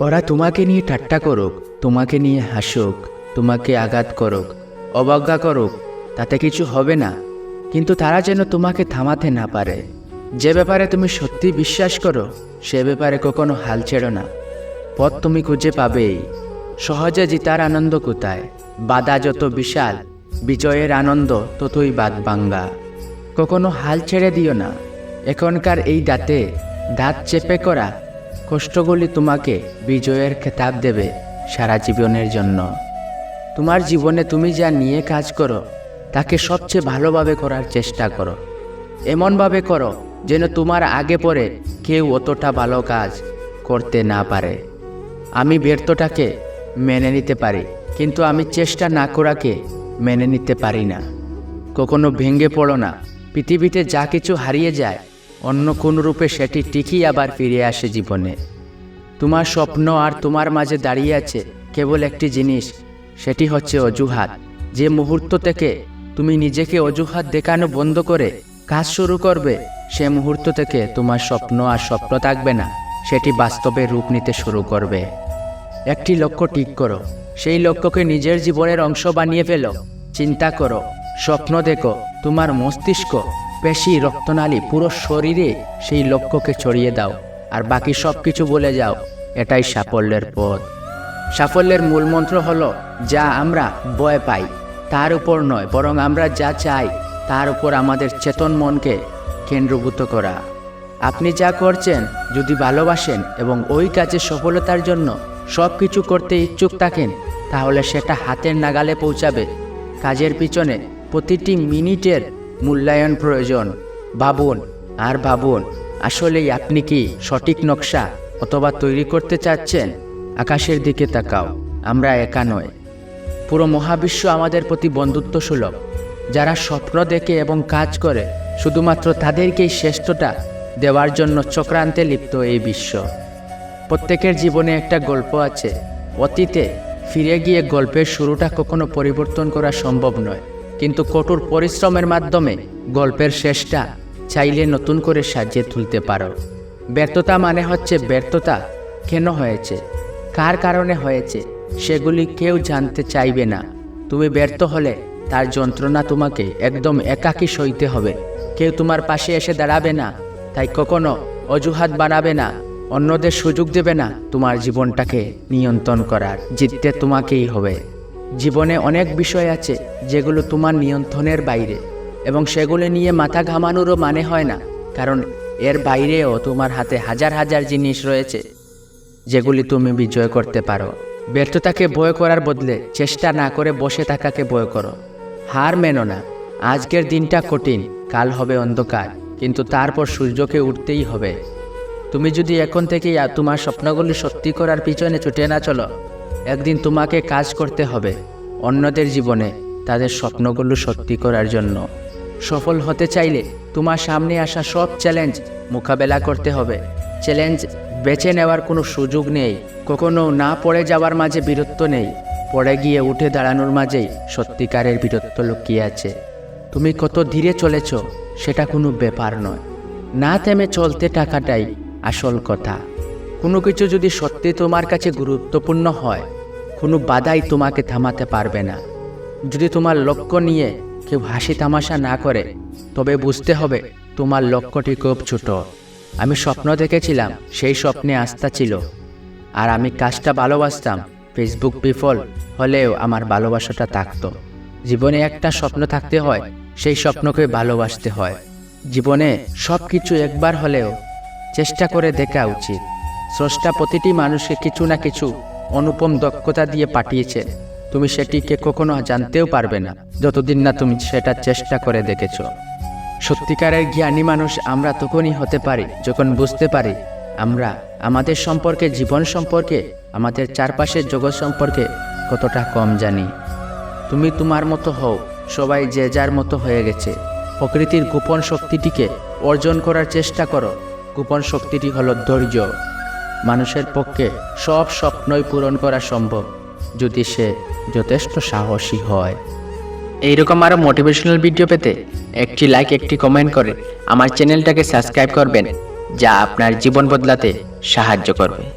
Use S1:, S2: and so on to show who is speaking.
S1: ওরা তোমাকে নিয়ে ঠাট্টা করুক, তোমাকে নিয়ে হাসুক, তোমাকে আঘাত করুক, অবজ্ঞা করুক, তাতে কিছু হবে না। কিন্তু তারা যেন তোমাকে থামাতে না পারে। যে ব্যাপারে তুমি সত্যি বিশ্বাস করো, সে ব্যাপারে কখনো হাল ছেড়ো না। পথ তুমি খুঁজে পাবেই। সহজে জিতার আনন্দ কোথায়? বাধা যত বিশাল, বিজয়ের আনন্দ ততই বাদ বাঙ্গা। কখনো হাল ছেড়ে দিও না। এখনকার এই দাঁতে দাঁত চেপে করা কষ্টগুলি তোমাকে বিজয়ের খেতাব দেবে সারা জীবনের জন্য। তোমার জীবনে তুমি যা নিয়ে কাজ করো, তাকে সবচেয়ে ভালোভাবে করার চেষ্টা করো। এমনভাবে করো যেন তোমার আগে পরে কেউ অতটা ভালো কাজ করতে না পারে। আমি ব্যর্থটাকে মেনে নিতে পারি, কিন্তু আমি চেষ্টা না করাকে মেনে নিতে পারি না। কখনো ভেঙে পড়ো না। পৃথিবীতে যা কিছু হারিয়ে যায় অন্য কোন রূপে সেটি ঠিকই আবার ফিরে আসে জীবনে। তোমার স্বপ্ন আর তোমার মাঝে দাঁড়িয়ে আছে কেবল একটি জিনিস, সেটি হচ্ছে অজুহাত। যে মুহূর্ত থেকে তুমি নিজেকে অজুহাত দেখানো বন্ধ করে কাজ শুরু করবে, সে মুহূর্ত থেকে তোমার স্বপ্ন আর স্বপ্ন থাকবে না, সেটি বাস্তবে রূপ নিতে শুরু করবে। একটি লক্ষ্য ঠিক করো, সেই লক্ষ্যকে নিজের জীবনের অংশ বানিয়ে ফেলো। চিন্তা করো, স্বপ্ন দেখো, তোমার মস্তিষ্ক পেশি রক্তনালী পুরো শরীরে সেই লক্ষ্যকে ছড়িয়ে দাও, আর বাকি সব কিছু বলে যাও, এটাই সাফল্যের পথ। সাফল্যের মূল মন্ত্র হলো, যা আমরা ভয় পাই, তার উপর নয়, বরং আমরা যা চাই, তার উপর আমাদের চেতন মনকে কেন্দ্রভূত করা। আপনি যা করছেন, যদি ভালোবাসেন এবং ওই কাজে সফলতার জন্য সব কিছু করতে ইচ্ছুক থাকেন, তাহলে সেটা হাতের নাগালে পৌঁছাবে। কাজের পিছনে প্রতিটি মিনিটের মূল্যায়ন প্রয়োজন। ভাবুন, আর ভাবুন, আসলেই আপনি কি সঠিক নকশা অথবা তৈরি করতে চাচ্ছেন? আকাশের দিকে তাকাও, আমরা একা নয় পুরো মহাবিশ্ব আমাদের প্রতি বন্ধুত্ব সুলভ যারা স্বপ্ন দেখে এবং কাজ করে, শুধুমাত্র তাদেরকেই শ্রেষ্ঠটা দেওয়ার জন্য চক্রান্তে লিপ্ত এই বিশ্ব। প্রত্যেকের জীবনে একটা গল্প আছে, অতীতে ফিরে গিয়ে গল্পের শুরুটা কখনো পরিবর্তন করা সম্ভব নয়। কিন্তু কঠোর পরিশ্রমের মাধ্যমে গল্পের শেষটা চাইলে নতুন করে সাজিয়ে তুলতে পারো। ব্যর্থতা মানে হচ্ছে ব্যর্থতা কেন হয়েছে? কার কারণে হয়েছে? সেগুলি কেউ জানতে চাইবে না। তুমি ব্যর্থ হলে তার যন্ত্রণা তোমাকে একদম একাকী সইতে হবে। কেউ তোমার পাশে এসে দাঁড়াবে না, তাই কখনো অজুহাত বানাবে না, অন্যদের সুযোগ দেবে না তোমার জীবনটাকে নিয়ন্ত্রণ করার। জিততে তোমাকেই হবে। জীবনে অনেক বিষয় আছে যেগুলো তোমার নিয়ন্ত্রণের বাইরে, এবং সেগুলো নিয়ে মাথা ঘামানোরও মানে হয় না, কারণ এর বাইরেও তোমার হাতে হাজার হাজার জিনিস রয়েছে যেগুলি তুমি বিজয় করতে পারো। ব্যর্থতাকে ভয় করার বদলে চেষ্টা না করে বসে থাকাকে ভয় করো। হার মেনো না, আজকের দিনটা কঠিন, কাল হবে অন্ধকার, কিন্তু তারপর সূর্যকে উঠতেই হবে। তুমি যদি এখন থেকেই তোমার স্বপ্নগুলি সত্যি করার পিছনে ছুটে না চলো একদিন তোমাকে কাজ করতে হবে, অন্যদের জীবনে তাদের স্বপ্নগুলো সত্যি করার জন্য। সফল হতে চাইলে তোমার সামনে আসা সব চ্যালেঞ্জ মোকাবেলা করতে হবে। চ্যালেঞ্জ বেছে নেওয়ার কোনো সুযোগ নেই, কখনো না পড়ে যাওয়ার মাঝে বীরত্ব নেই, পড়ে গিয়ে উঠে দাঁড়ানোর মাঝেই সত্যিকারের বীরত্ব লুকিয়ে আছে। তুমি কত ধীরে চলেছ, সেটা কোনো ব্যাপার নয়। না থেমে চলতে টাকাটাই আসল কথা। কোনো কিছু যদি সত্যি তোমার কাছে গুরুত্বপূর্ণ হয় কোনো বাধাই তোমাকে থামাতে পারবে না। যদি তোমার লক্ষ্য নিয়ে কেউ হাসি তামাশা না করে, তবে বুঝতে হবে তোমার লক্ষ্যটি খুব ছোট। আমি স্বপ্ন দেখেছিলাম, সেই স্বপ্নে আস্থা ছিল। আর আমি কাজটা ভালোবাসতাম, ফেসবুক বিফল হলেও আমার ভালোবাসাটা থাকতো। জীবনে একটা স্বপ্ন থাকতে হয়, সেই স্বপ্নকে ভালোবাসতে হয়। জীবনে সব কিছু একবার হলেও চেষ্টা করে দেখা উচিত। স্রষ্টা প্রতিটি মানুষকে কিছু না কিছু অনুপম দক্ষতা দিয়ে পাঠিয়েছে। তুমি সেটিকে কখনো জানতেও পারবে না, যতদিন না তুমি সেটা চেষ্টা করে দেখেছ। সত্যিকারের জ্ঞানী মানুষ আমরা তখনই হতে পারি, যখন বুঝতে পারি আমরা আমাদের সম্পর্কে, জীবন সম্পর্কে, আমাদের চারপাশের জগৎ সম্পর্কে কতটা কম জানি। তুমি তোমার মতো হও, সবাই যে যার মতো হয়ে গেছে। প্রকৃতির গোপন শক্তিটিকে অর্জন করার চেষ্টা করো। গোপন শক্তিটি হলো ধৈর্য। মানুষের পক্ষে সব স্বপ্নই পূরণ করা সম্ভব যদি সে যথেষ্ট সাহসী হয়। এইরকম আরও মোটিভেশনাল ভিডিও পেতে একটি লাইক একটি কমেন্ট করে আমার চ্যানেলটাকে সাবস্ক্রাইব করবেন, যা আপনার জীবন বদলাতে সাহায্য করবে।